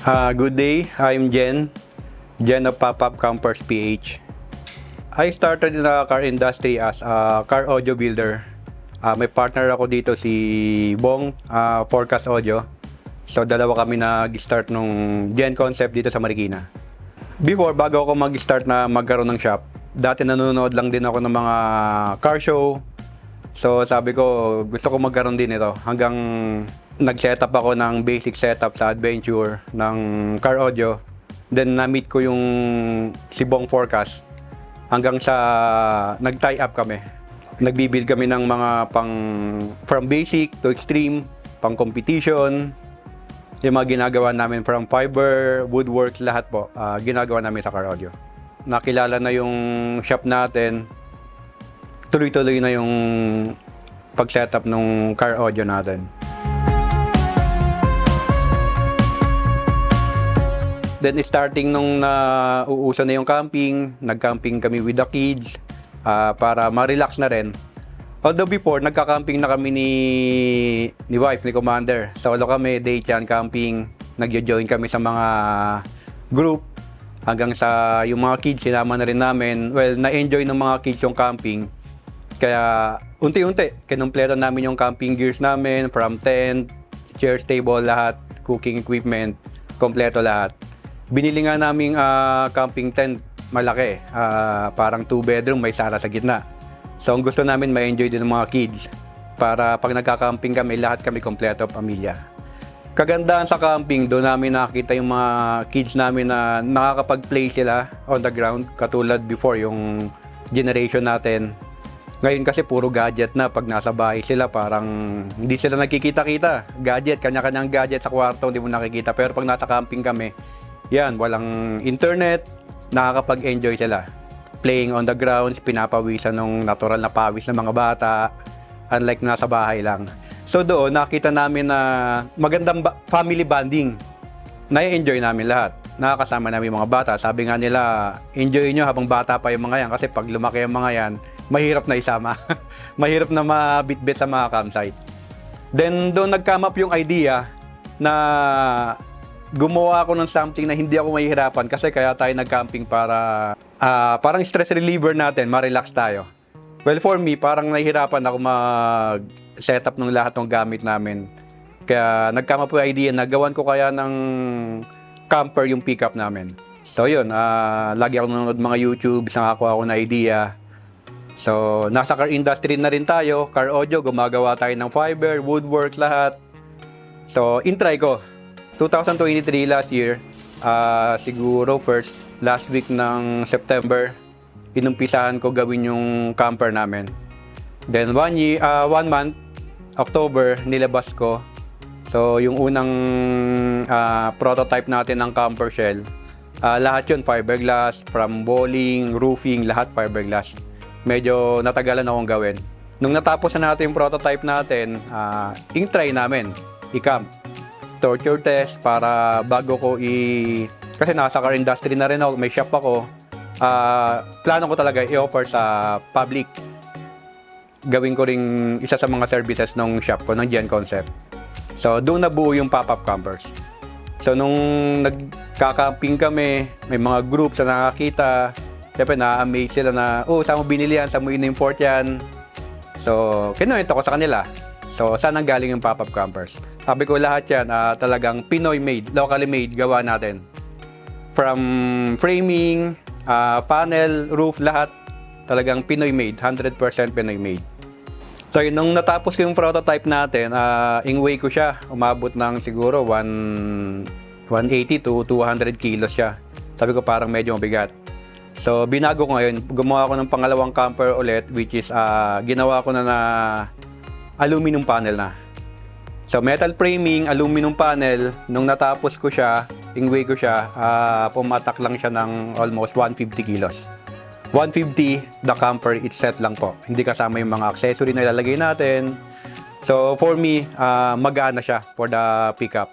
Uh, good day, I'm Jen. Jen of Pop-Up Campers PH. I started in the car industry as a car audio builder. Uh, may partner ako dito si Bong uh, Forecast Audio. So dalawa kami nag-start nung Gen Concept dito sa Marikina. Before, bago ako mag-start na magkaroon ng shop, dati nanonood lang din ako ng mga car show. So sabi ko, gusto ko magkaroon din ito. Hanggang nag-setup ako ng basic setup sa adventure ng car audio. Then na-meet ko yung si Bong Forecast. Hanggang sa nag-tie up kami. Nagbibuild kami ng mga pang from basic to extreme, pang competition, yung mga ginagawa namin from fiber, woodwork, lahat po, ah, ginagawa namin sa car audio. Nakilala na yung shop natin, tuloy-tuloy na yung pag-setup ng car audio natin. Then starting nung na uuso na yung camping, nag-camping kami with the kids ah, para ma-relax na rin. Although before, nagka-camping na kami ni, ni wife, ni Commander. Solo kami, day chan camping. Nagjo-join kami sa mga group. Hanggang sa yung mga kids, sinama na rin namin. Well, na-enjoy ng mga kids yung camping. Kaya unti-unti, kinumpleto namin yung camping gears namin from tent, chairs, table, lahat, cooking equipment, kompleto lahat. Binili nga naming ah, camping tent, malaki. Ah, parang two bedroom, may sala sa gitna. So ang gusto namin ma-enjoy din ng mga kids para pag nagka-camping kami, lahat kami kompleto pamilya. Kagandahan sa camping, doon namin nakita yung mga kids namin na nakakapag-play sila on the ground katulad before yung generation natin. Ngayon kasi puro gadget na pag nasa bahay sila parang hindi sila nagkikita-kita. Gadget, kanya-kanyang gadget sa kwarto hindi mo nakikita. Pero pag nasa camping kami, yan, walang internet, nakakapag-enjoy sila playing on the grounds, pinapawisan ng natural na pawis ng mga bata, unlike nasa bahay lang. So doon, nakita namin na magandang family bonding. Nai-enjoy namin lahat. Nakakasama namin mga bata. Sabi nga nila, enjoy nyo habang bata pa yung mga yan kasi pag lumaki yung mga yan, mahirap na isama. mahirap na mabitbit sa mga campsite. Then doon nag-come up yung idea na gumawa ako ng something na hindi ako mahihirapan kasi kaya tayo nag-camping para ah, parang stress reliever natin, ma-relax tayo. Well, for me, parang nahihirapan ako mag-setup ng lahat ng gamit namin. Kaya nagkama po idea na gawan ko kaya ng camper yung pickup namin. So yun, ah, lagi ako nanonood mga YouTube, nakakuha ako na idea. So, nasa car industry na rin tayo, car audio, gumagawa tayo ng fiber, woodwork, lahat. So, intry ko. 2023 last year, ah, siguro first last week ng September, inumpisahan ko gawin yung camper namin. Then one year, ah, one month, October, nilabas ko. So, yung unang ah, prototype natin ng camper shell, ah, lahat yun fiberglass, from bowling, roofing, lahat fiberglass. Medyo natagalan akong gawin. Nung natapos na natin yung prototype natin, ah, in-try namin, i-camp torture test para bago ko i kasi nasa car industry na rin ako, may shop ako. Ah, plano ko talaga i-offer sa public. Gawin ko ring isa sa mga services ng shop ko, ng Gen Concept. So, doon nabuo yung pop-up campers. So, nung nagka-camping kami, may mga groups na nakakita, syempre na-amaze sila na, oh, saan mo binili yan? Saan mo in-import yan? So, kinuwento ko sa kanila. So, saan ang galing yung pop-up campers? Sabi ko lahat yan, ah, talagang Pinoy made, locally made, gawa natin. From framing, ah, panel, roof, lahat, talagang Pinoy made, 100% Pinoy made. So, yun, nung natapos yung prototype natin, uh, ingway ko siya, umabot ng siguro 1, 180 to 200 kilos siya. Sabi ko parang medyo mabigat. So, binago ko ngayon. Gumawa ko ng pangalawang camper ulit, which is, ah, ginawa ko na na aluminum panel na. So, metal framing, aluminum panel. Nung natapos ko siya, ingway ko siya, ah, pumatak lang siya ng almost 150 kilos. 150, the camper, it's set lang po. Hindi kasama yung mga accessory na ilalagay natin. So, for me, ah, magaan siya for the pickup.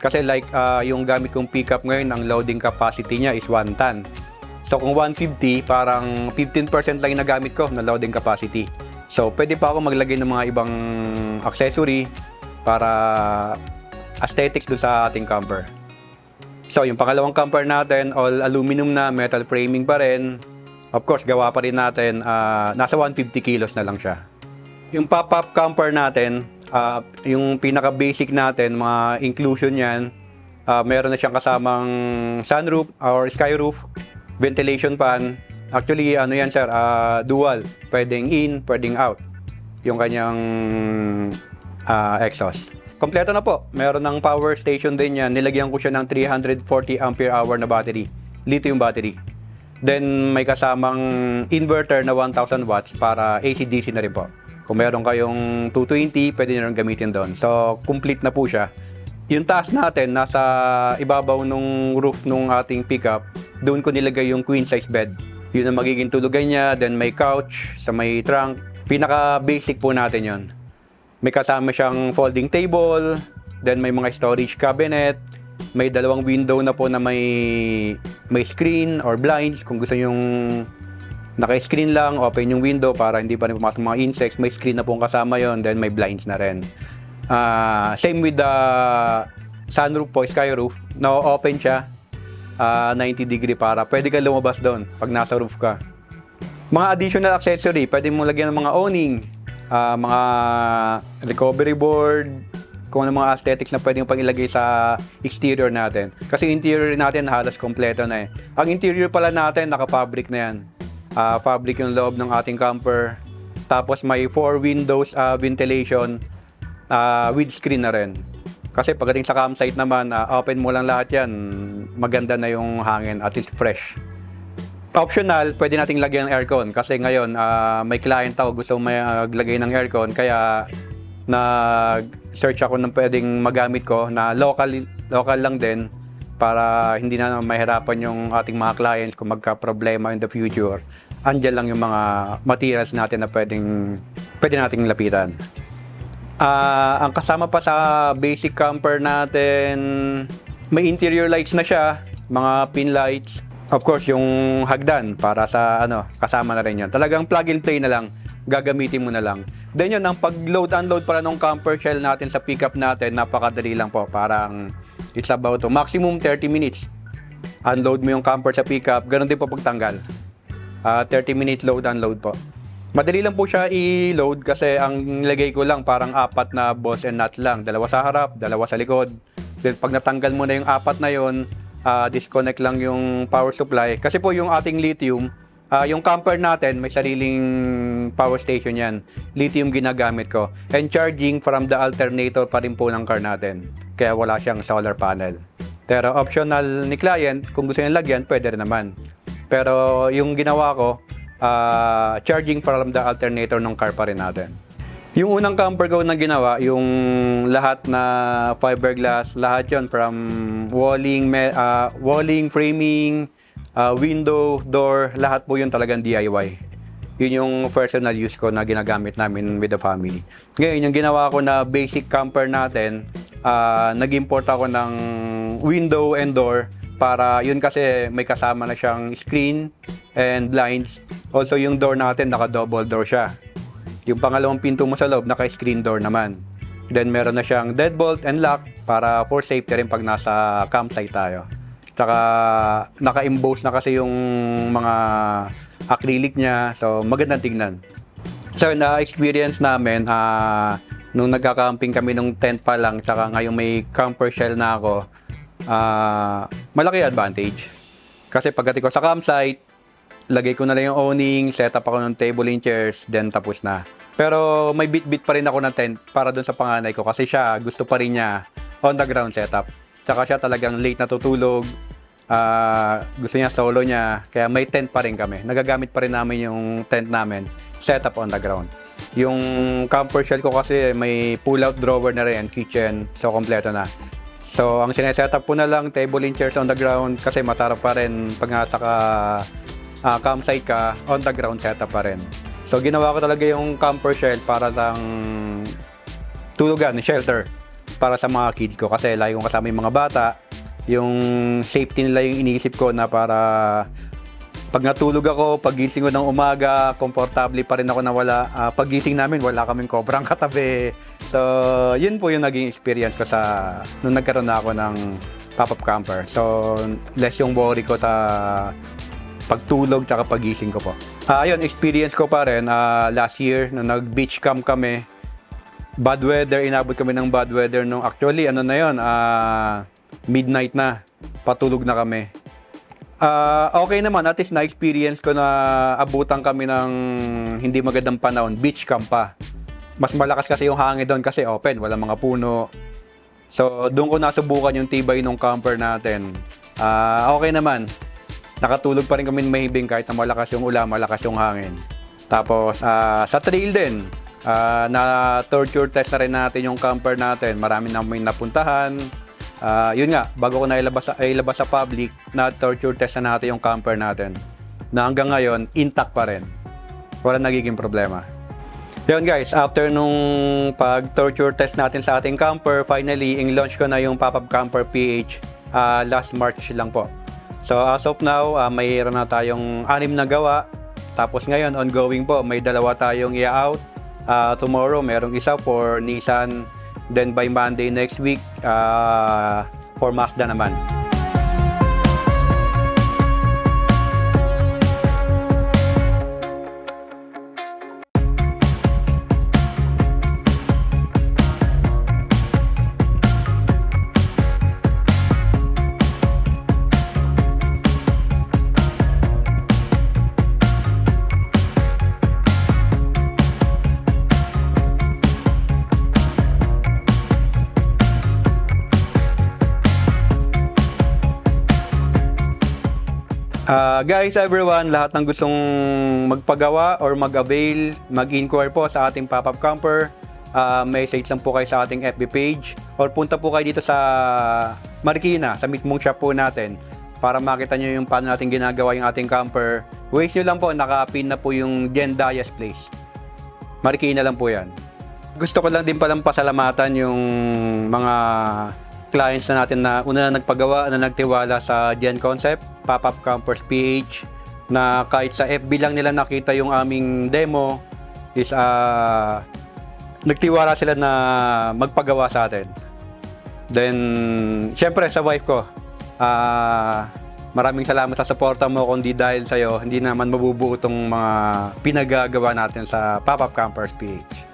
Kasi like, ah, yung gamit kong pickup ngayon, ang loading capacity niya is 1 ton. So, kung 150, parang 15% lang yung nagamit ko na loading capacity. So, pwede pa ako maglagay ng mga ibang accessory para aesthetics dun sa ating camper. So, yung pangalawang camper natin, all aluminum na, metal framing pa rin. Of course, gawa pa rin natin, ah, nasa 150 kilos na lang siya. Yung pop-up camper natin, ah, yung pinaka-basic natin, mga inclusion yan, ah, meron na siyang kasamang sunroof or skyroof, ventilation fan. Actually, ano yan sir, ah, dual. Pwedeng in, pwedeng out. Yung kanyang ah, exhaust. Kompleto na po. Meron ng power station din yan. Nilagyan ko siya ng 340 ampere hour na battery. Lithium battery. Then may kasamang inverter na 1000 watts para AC-DC na rin po. Kung meron kayong 220, pwede nyo rin gamitin doon. So, complete na po siya. Yung taas natin, nasa ibabaw nung roof nung ating pickup, doon ko nilagay yung queen size bed. Yun ang magiging tulugan niya, then may couch sa may trunk. Pinaka-basic po natin yon. May kasama siyang folding table, then may mga storage cabinet, may dalawang window na po na may may screen or blinds kung gusto yung naka-screen lang, open yung window para hindi pa rin pumasok mga insects, may screen na po kasama yon then may blinds na rin. Ah, same with the sunroof po, skyroof, na-open siya ah, 90 degree para pwede ka lumabas doon pag nasa roof ka. Mga additional accessory, pwede mo lagyan ng mga awning, ah, mga recovery board, kung ano mga aesthetics na pwede pang ilagay sa exterior natin. Kasi interior natin halos kompleto na eh. Ang interior pala natin, naka-fabric na yan. Ah, fabric yung loob ng ating camper. Tapos may four windows ah, ventilation ah, with screen na rin. Kasi pagdating sa campsite naman, ah, open mo lang lahat yan. Maganda na yung hangin at least fresh. Optional, pwede nating lagyan ng aircon kasi ngayon ah, may client ako gusto maglagay ng aircon kaya nag-search ako ng pwedeng magamit ko na local local lang din para hindi na mahirapan yung ating mga clients kung magka-problema in the future. Andiyan lang yung mga materials natin na pwedeng pwede nating lapitan. Ah, ang kasama pa sa basic camper natin, may interior lights na siya, mga pin lights. Of course, yung hagdan para sa ano, kasama na rin 'yon. Talagang plug and play na lang, gagamitin mo na lang. Then yun, ang pag-load unload pala ng camper shell natin sa pickup natin, napakadali lang po. Parang it's about to maximum 30 minutes. Unload mo yung camper sa pickup, ganun din po pagtanggal. Ah, 30 minute load unload po. Madali lang po siya i-load kasi ang nilagay ko lang parang apat na balls and nut lang. Dalawa sa harap, dalawa sa likod. Then pag natanggal mo na yung apat na yon, ah, disconnect lang yung power supply. Kasi po yung ating lithium, ah, yung camper natin may sariling power station yan. Lithium ginagamit ko. And charging from the alternator pa rin po ng car natin. Kaya wala siyang solar panel. Pero optional ni client, kung gusto niya lagyan, pwede rin naman. Pero yung ginawa ko, ah, charging from the alternator ng car pa rin natin. Yung unang camper ko na ginawa, yung lahat na fiberglass, lahat yon from walling, ah, walling, framing, ah, window, door, lahat po yun talagang DIY. Yun yung personal use ko na ginagamit namin with the family. Ngayon, yung ginawa ko na basic camper natin, ah, nag-import ako ng window and door para yun kasi may kasama na siyang screen and blinds. Also, yung door natin, naka-double door siya. Yung pangalawang pinto mo sa loob, naka-screen door naman. Then, meron na siyang deadbolt and lock para for safety rin pag nasa campsite tayo. Tsaka, naka-emboss na kasi yung mga acrylic niya. So, magandang tignan. So, na-experience namin, ah, nung nagka-camping kami nung tent pa lang, tsaka ngayong may camper shell na ako, ah, malaki advantage. Kasi pagdating ko sa campsite, lagay ko na lang yung awning, set up ako ng table and chairs, then tapos na. Pero may bit-bit pa rin ako ng tent para dun sa panganay ko kasi siya gusto pa rin niya on the ground setup. Tsaka siya talagang late natutulog, ah, gusto niya solo niya, kaya may tent pa rin kami. Nagagamit pa rin namin yung tent namin, setup on the ground. Yung camper shell ko kasi may pull-out drawer na rin, kitchen, so kompleto na. So, ang sinesetup ko na lang, table and chairs on the ground kasi masarap pa rin pag nasa ka, ah, campsite ka, on the ground setup pa rin. So, ginawa ko talaga yung camper shell para lang tulugan, shelter para sa mga kids ko kasi lagi kong kasama yung mga bata yung safety nila yung iniisip ko na para pag natulog ako, pagising ko ng umaga, komportable pa rin ako na wala. ah, pagising namin, wala kaming kobrang katabi. So, yun po yung naging experience ko sa nung nagkaroon na ako ng pop-up camper. So, less yung worry ko sa pagtulog tsaka pagising ko po. Ah, ayun, experience ko pa rin ah, last year na nag-beach camp kami. Bad weather, inabot kami ng bad weather nung actually ano na yun, ah, midnight na. Patulog na kami. Ah, okay naman, at least na-experience ko na abutan kami ng hindi magandang panahon, beach camp pa. Mas malakas kasi yung hangin doon kasi open, wala mga puno. So, doon ko nasubukan yung tibay ng camper natin. Ah, okay naman. Nakatulog pa rin kami ng mahibing kahit na malakas yung ulan, malakas yung hangin. Tapos, ah, sa trail din, ah, na torture test na rin natin yung camper natin. Marami na may napuntahan. Ah, yun nga, bago ko na ilabas, sa- public, na torture test na natin yung camper natin. Na hanggang ngayon, intact pa rin. Wala nagiging problema. Yun guys, after nung pag-torture test natin sa ating camper, finally, in-launch ko na yung Pop-Up Camper PH ah, last March lang po. So as of now, ah, mayroon na tayong anim na gawa. Tapos ngayon, ongoing po, may dalawa tayong i-out. Ah, tomorrow, merong isa for Nissan. Then by Monday next week, ah, for Mazda naman. Ah, guys, everyone, lahat ng gustong magpagawa or mag-avail, mag-inquire po sa ating pop-up camper, ah, message lang po kayo sa ating FB page or punta po kayo dito sa Marikina, sa mismong shop po natin para makita nyo yung paano natin ginagawa yung ating camper. Waste nyo lang po, naka-pin na po yung Jen Dias Place. Marikina lang po yan. Gusto ko lang din palang pasalamatan yung mga clients na natin na una na nagpagawa, na nagtiwala sa Gen Concept, Pop-Up Campers PH, na kahit sa FB lang nila nakita yung aming demo, is ah nagtiwala sila na magpagawa sa atin. Then, syempre sa wife ko, ah maraming salamat sa suporta mo kundi dahil sa'yo, hindi naman mabubuo itong mga pinagagawa natin sa Pop-Up Campers PH.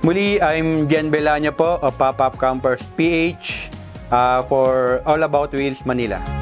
Muli, I'm Jen Belanya po of Pop-Up Campers PH uh, for All About Wheels Manila.